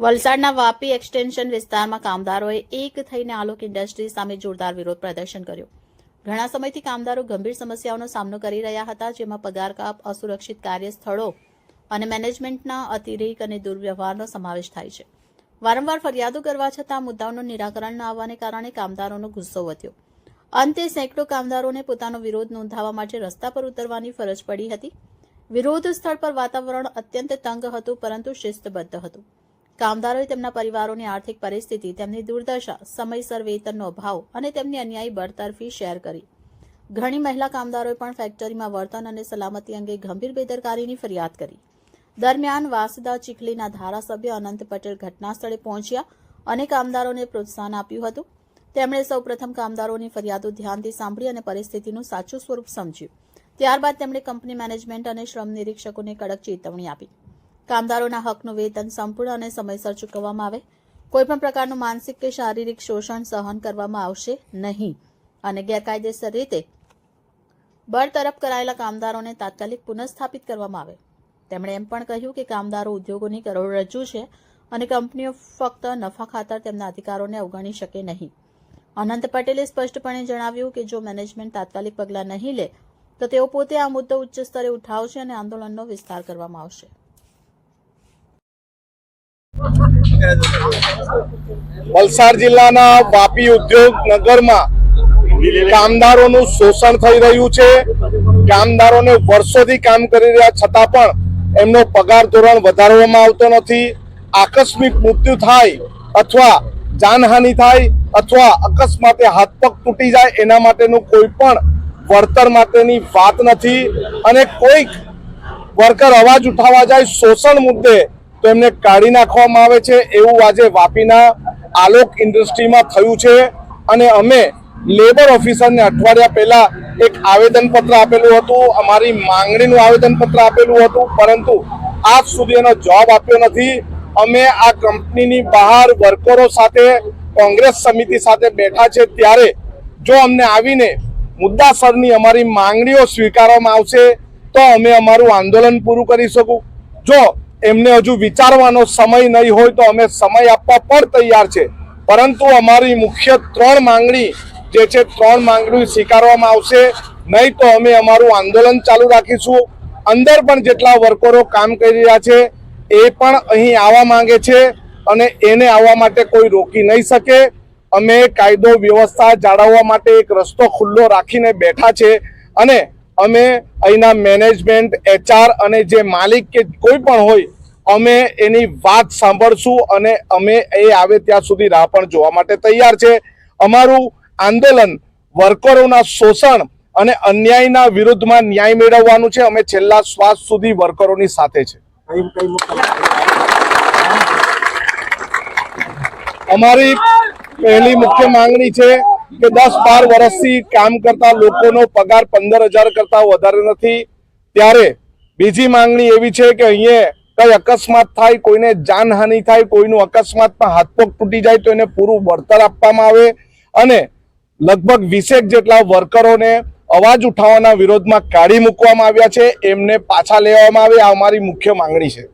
વલસાડના વાપી એક્સટેન્શન વિસ્તારમાં કામદારોએ એક થઈને આલોક ઇન્ડસ્ટ્રીઝ સામે જોરદાર વિરોધ પ્રદર્શન કર્યું. ઘણા સમયથી કામદારો ગંભીર સમસ્યાઓનો સામનો કરી રહ્યા હતા, જેમાં પગાર કાપ, અસુરક્ષિત કાર્યસ્થળો અને મેનેજમેન્ટના અતિરેક અને દુર્વ્યવહારનો સમાવેશ થાય છે. વારંવાર ફરિયાદો કરવા છતાં મુદ્દાઓનું નિરાકરણ ન આવવાને કારણે કામદારોનો ગુસ્સો વધ્યો. અંતે સેંકડો કામદારોને પોતાનો વિરોધ નોંધાવવા માટે રસ્તા પર ઉતરવાની ફરજ પડી હતી. વિરોધ સ્થળ પર વાતાવરણ અત્યંત તંગ હતું, પરંતુ શિસ્તબદ્ધ હતું. કામદારોએ તેમના પરિવારોની આર્થિક પરિસ્થિતિ, તેમની દુર્દશા, સમયસર વેતનનો અભાવ અને તેમની અન્યાયી બળતરફી શેર કરી. ઘણી મહિલા કામદારોએ પણ ફેક્ટરીમાં વર્તન અને સલામતી અંગે ગંભીર બેદરકારીની ફરિયાદ કરી. દરમિયાન વાસદા ચીખલીના ધારાસભ્ય અનંત પટેલ ઘટના સ્થળે પહોંચ્યા અને કામદારોને પ્રોત્સાહન આપ્યું હતું. તેમણે સૌપ્રથમ કામદારોની ફરિયાદો ધ્યાનથી સાંભળી અને પરિસ્થિતિનું સાચું સ્વરૂપ સમજ્યું. ત્યારબાદ તેમણે કંપની મેનેજમેન્ટ અને શ્રમ નિરીક્ષકોને કડક ચેતવણી આપી. કામદારોના હકનું વેતન સંપૂર્ણ અને સમયસર ચૂકવવામાં આવે. કોઈપણ પ્રકારનું માનસિક કે શારીરિક શોષણ સહન કરવામાં આવશે નહીં. અને ગેરકાયદેસર રીતે બરતરફ કરાયેલા કામદારોને તાત્કાલિક પુનઃસ્થાપિત કરવામાં આવે. તેમણે એમ પણ કહ્યું કે કામદારો ઉદ્યોગોની કરોડરજ્જુ છે અને કંપનીઓ ફક્ત નફા ખાતર તેમના અધિકારોને અવગણી શકે નહીં. અનંત પટેલે સ્પષ્ટપણે જણાવ્યું કે જો મેનેજમેન્ટ તાત્કાલિક પગલાં નહીં લે, તો તેઓ પોતે આ મુદ્દો ઉચ્ચ સ્તરે ઉઠાવશે અને આંદોલનનો વિસ્તાર કરવામાં આવશે. વલસાડ જિલ્લાના વાપી ઉદ્યોગ નગરમાં કામદારોનું શોષણ થઈ રહ્યું છે. કામદારોને વર્ષોથી કામ કરી રહ્યા છતાં પણ એમનો પગાર ધોરણ વધારવામાં આવતો નથી. આકસ્મિક મૃત્યુ થાય અથવા જાનહાનિ થાય અથવા અકસ્માતે હાથ પગ તૂટી જાય એના માટેનું કોઈ પણ વળતર માટેની વાત નથી. અને કોઈક વર્કર અવાજ ઉઠાવવા જાય શોષણ મુદ્દે તો એમને કાઢી નાખવામાં આવે છે એવું આજે વાપીના આલોક ઇન્ડસ્ટ્રીમાં થયું છે. અને અમે લેબર ઓફિસરને અઠવાડિયા પહેલા એક આવેદનપત્ર આપેલું હતું, અમારી માંગણીનું આવેદનપત્ર આપેલું હતું, પરંતુ આજ સુધી એનો જવાબ આપ્યો નથી. અમે આ કંપનીની બહાર વર્કરો સાથે, કોંગ્રેસ સમિતિ સાથે બેઠા છે ત્યારે જો અમને આવીને મુદ્દાસરની અમારી માંગણીઓ સ્વીકારવામાં આવશે, તો અમે અમારું આંદોલન પૂરું કરી શકું. જો એમને હજુ વિચારવાનો સમય નહીં હોય તો અમે સમય આપવા પણ તૈયાર છે. પરંતુ અમારી મુખ્ય ત્રણ માંગણી જે છે, ત્રણ માંગણી સ્વીકારવામાં આવશે. નહીં તો અમે અમારું આંદોલન ચાલુ રાખીશું. અંદર પણ જેટલા વર્કરો કામ કરી રહ્યા છે, એ પણ અહીં આવવા માંગે છે અને એને આવવા માટે કોઈ રોકી નહીં શકે. અમે કાયદો વ્યવસ્થા જાળવવા માટે એક રસ્તો ખુલ્લો રાખીને બેઠા છે અને અમે અહીંના મેનેજમેન્ટ, એચઆર અને જે માલિક કે કોઈ પણ હોય, અમે એની વાત સાંભળશું અને અમે એ આવે ત્યાં સુધી રાહ પણ જોવા માટે તૈયાર છે. અમારું આંદોલન વર્કરોના શોષણ અને અન્યાયના વિરુદ્ધમાં ન્યાય મેળવવાનું છે. અમે છેલ્લા શ્વાસ સુધી વર્કરોની સાથે છે. અમારી પહેલી મુખ્ય માંગણી છે કે દસ બાર વર્ષથી કામ કરતા લોકોનો પગાર પંદર હજાર કરતા વધારે નથી. ત્યારે બીજી માંગણી એવી છે કે અહીંયા કઈ અકસ્માત થાય, કોઈને જાનહાનિ થાય, કોઈનું અકસ્માતમાં હાથપગ તૂટી જાય તો એને પૂરું વળતર આપવામાં આવે. અને લગભગ વીસેક જેટલા વર્કરોને અવાજ ઉઠાવવાના વિરોધમાં કાઢી મૂકવામાં આવ્યા છે. એમને પાછા લેવામાં આવે. આ અમારી મુખ્ય માંગણી છે.